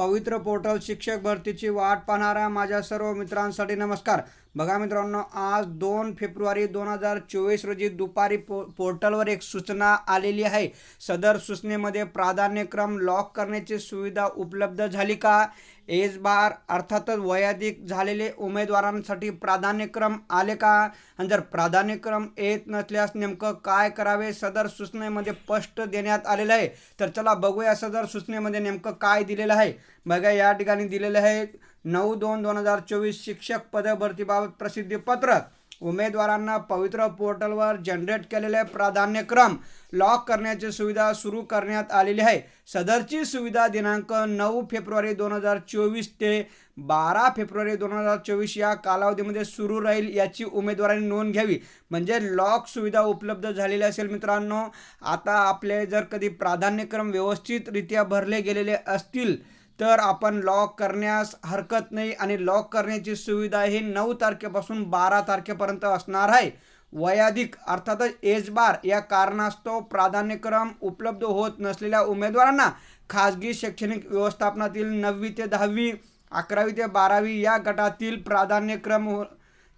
पवित्र पोर्टल शिक्षक भरतीची वाट पाहणाऱ्या माझ्या सर्व मित्रांसाठी नमस्कार. बघा मित्रांनो आज दोन फेब्रुवारी दोन हजार चोवीस रोजी दुपारी पो पोर्टलवर एक सूचना आलेली आहे. सदर सूचनेमध्ये प्राधान्यक्रम लॉक करण्याची सुविधा उपलब्ध झाली का? एज बार अर्थातच वयाधिक झालेले उमेदवारांसाठी प्राधान्यक्रम आले का? आणि जर प्राधान्यक्रम येत नसल्यास नेमकं काय करावे? सदर सूचनेमध्ये स्पष्ट देण्यात आलेलं आहे. तर चला बघूया सदर सूचनेमध्ये नेमकं काय दिलेलं आहे. बघा या ठिकाणी दिलेलं आहे. नऊ दोन दोन हजार चोवीस शिक्षक पदभरतीबाबत प्रसिद्धीपत्रक उमेदवारांना पवित्र पोर्टलवर जनरेट केलेले प्राधान्यक्रम लॉक करण्याची सुविधा सुरू करण्यात आलेली आहे. सदरची सुविधा दिनांक नऊ फेब्रुवारी दोन हजार चोवीस ते बारा फेब्रुवारी दोन हजार चोवीस या कालावधीमध्ये सुरू राहील याची उमेदवारांनी नोंद घ्यावी. म्हणजे लॉक सुविधा उपलब्ध झालेली असेल मित्रांनो. आता आपले जर कधी प्राधान्यक्रम व्यवस्थितरित्या भरले गेलेले असतील तर आपण लॉक करण्यास हरकत नाही आणि लॉक करण्याची सुविधा ही नऊ तारखेपासून बारा तारखेपर्यंत असणार आहे. वयाधिक अर्थातच एज बार या कारणास्तव प्राधान्यक्रम उपलब्ध होत नसलेल्या उमेदवारांना खाजगी शैक्षणिक व्यवस्थापनातील नववी ते दहावी अकरावी ते बारावी या गटातील प्राधान्यक्रम हो-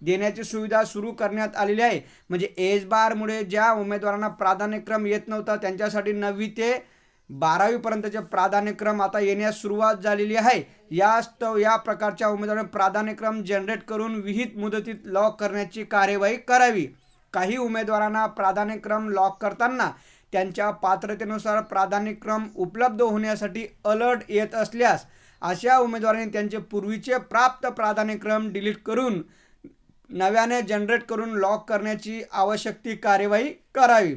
देण्याची सुविधा सुरू करण्यात आलेली आहे. म्हणजे एज बारमुळे ज्या उमेदवारांना प्राधान्यक्रम येत नव्हता त्यांच्यासाठी नववी ते बारावीपर्यंतचे प्राधान्यक्रम आता येण्यास सुरुवात झालेली आहे. यास्तव या प्रकारच्या उमेदवारांनी प्राधान्यक्रम जनरेट करून विहित मुदतीत लॉक करण्याची कार्यवाही करावी. काही उमेदवारांना प्राधान्यक्रम लॉक करताना त्यांच्या पात्रतेनुसार प्राधान्यक्रम उपलब्ध होण्यासाठी अलर्ट येत असल्यास अशा उमेदवारांनी त्यांचे पूर्वीचे प्राप्त प्राधान्यक्रम डिलीट करून नव्याने जनरेट करून लॉक करण्याची आवश्यक ती कार्यवाही करावी.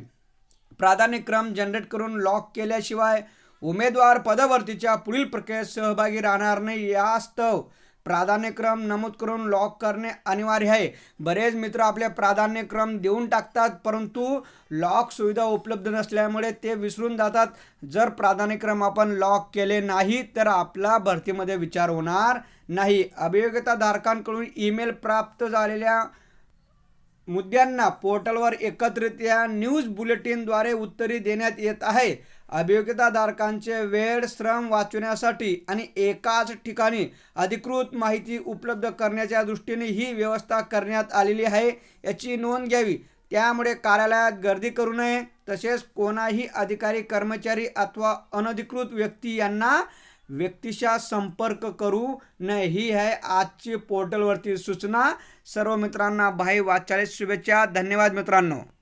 प्राधान्यक्रम जनरेट करून लॉक केल्याशिवाय उमेदवार पदभरतीच्या पुढील प्रक्रियेत सहभागी राहणार नाही. यास्तव प्राधान्यक्रम नमूद करून लॉक करणे अनिवार्य आहे. बरेच मित्र आपले प्राधान्यक्रम देऊन टाकतात परंतु लॉक सुविधा उपलब्ध नसल्यामुळे ते विसरून जातात. जर प्राधान्यक्रम आपण लॉक केले नाही तर आपला भरतीमध्ये विचार होणार नाही. अभियोग्यताधारकांकडून ईमेल प्राप्त झालेल्या मुद्द्यांना पोर्टलवर एकत्रितया न्यूज बुलेटिनद्वारे उत्तरे देण्यात येत आहे. अभियोग्यताधारकांचे वेळ श्रम वाचवण्यासाठी आणि एकाच ठिकाणी अधिकृत माहिती उपलब्ध करण्याच्या दृष्टीने ही व्यवस्था करण्यात आलेली आहे याची नोंद घ्यावी. त्यामुळे कार्यालयात गर्दी करू नये. तसेच कोणाही अधिकारी कर्मचारी अथवा अनधिकृत व्यक्ती यांना व्यक्तीशा संपर्क करू नये. ही आहे आजची पोर्टलवरती सूचना. सर्व मित्रांना भाई वाचाळे शुभेच्छा. धन्यवाद मित्रांनो.